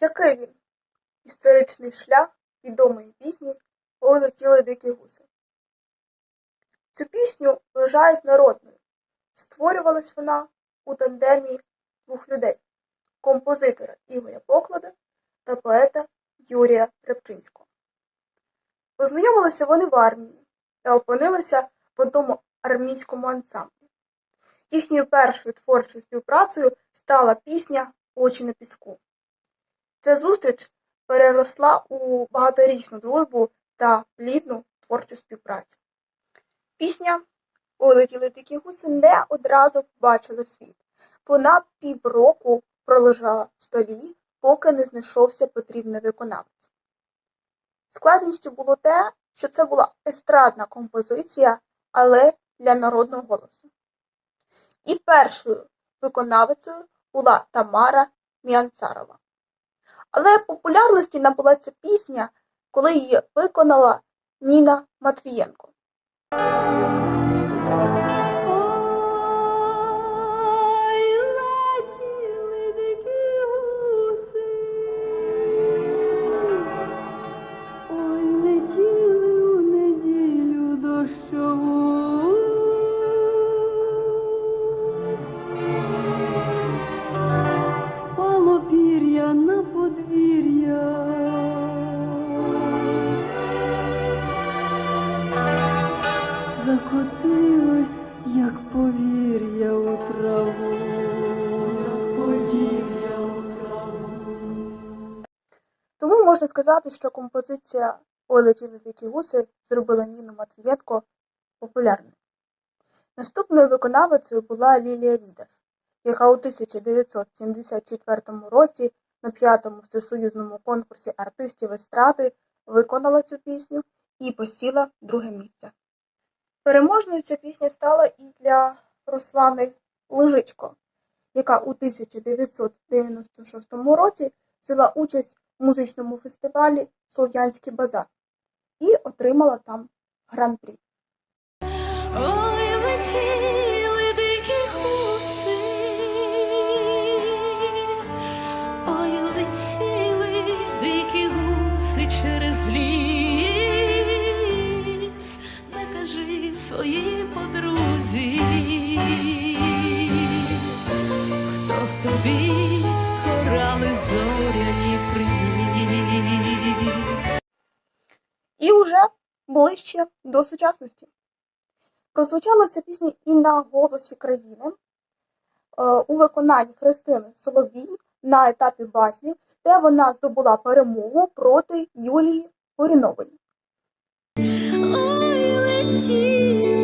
Який він? Історичний шлях відомої пісні «Ой летіли дикі гуси». Цю пісню вважають народною. Створювалась вона у тандемі двох людей – композитора Ігоря Поклада та поета Юрія Репчинського. Познайомилися вони в армії та опинилися в одному армійському ансамблі. Їхньою першою творчою співпрацею стала пісня «Очі на піску». Ця зустріч переросла у багаторічну дружбу та плідну творчу співпрацю. Пісня «Ой летіли дикі гуси» не одразу побачила світ. Вона півроку пролежала в столі, поки не знайшовся потрібний виконавець. Складністю було те, що це була естрадна композиція, але для народного голосу. І першою виконавицею була Тамара Міанцарова. Але популярності набула ця пісня, коли її виконала Ніна Матвієнко. Закотилось, як повір'я у траву. Тому можна сказати, що композиція «Ой летіли дикі гуси» зробила Ніну Матвієнко популярною. Наступною виконавицею була Лілія Відаш, яка у 1974 році на п'ятому всесоюзному конкурсі артистів естради виконала цю пісню і посіла друге місце. Переможною ця пісня стала і для Руслани Лежичко, яка у 1996 році взяла участь у музичному фестивалі Слов'янський базар і отримала там гран-прі. Своїй подрузі, хто тобі корали зоряні приніс. І вже ближче до сучасності. Прозвучала ця пісня і на голосі країни е, у виконанні Христини Соловій на етапі батлів, де вона здобула перемогу проти Юлії Горінової. Ой, летіли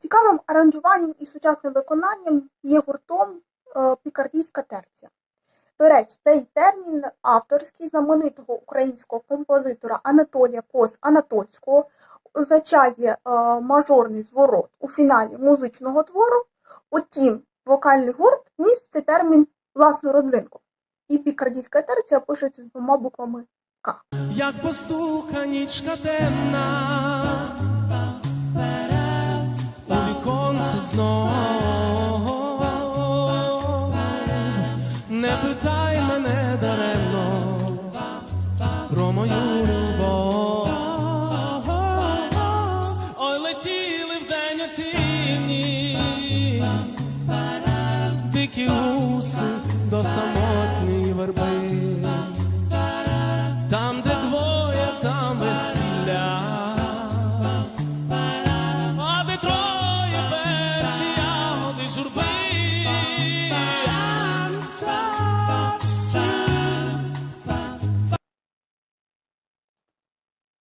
Цікавим аранжуванням і сучасним виконанням є гуртом е, Пікардійська терція. До речі, цей термін авторський знаменитого українського композитора Анатолія Кос Анатольського означає е, мажорний зворот у фіналі музичного твору. Утім, вокальний гурт містить термін власну родзинку. І пікардійська терція пишеться з двома буквами Як постуканічка темна, у віконце знов. Не питай мене даремно про мою любов. Ой, летіли вдень осінній, весілля, а троє перші ягоди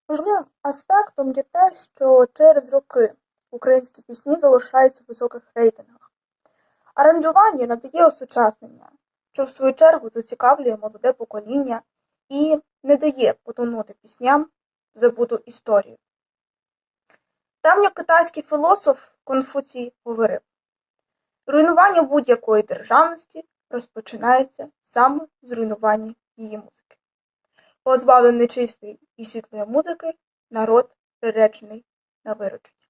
Важливим аспектом є те, що через роки українські пісні залишаються в високих рейтингах. Аранжування надає осучаснення, що в свою чергу зацікавлює молоде покоління і не дає потонути пісням забуту історію. Давньокитайський філософ Конфуцій говорив: руйнування будь-якої державності розпочинається саме з руйнування її музики. Позбавлений чистої і світлої музики, народ приречений на виродження.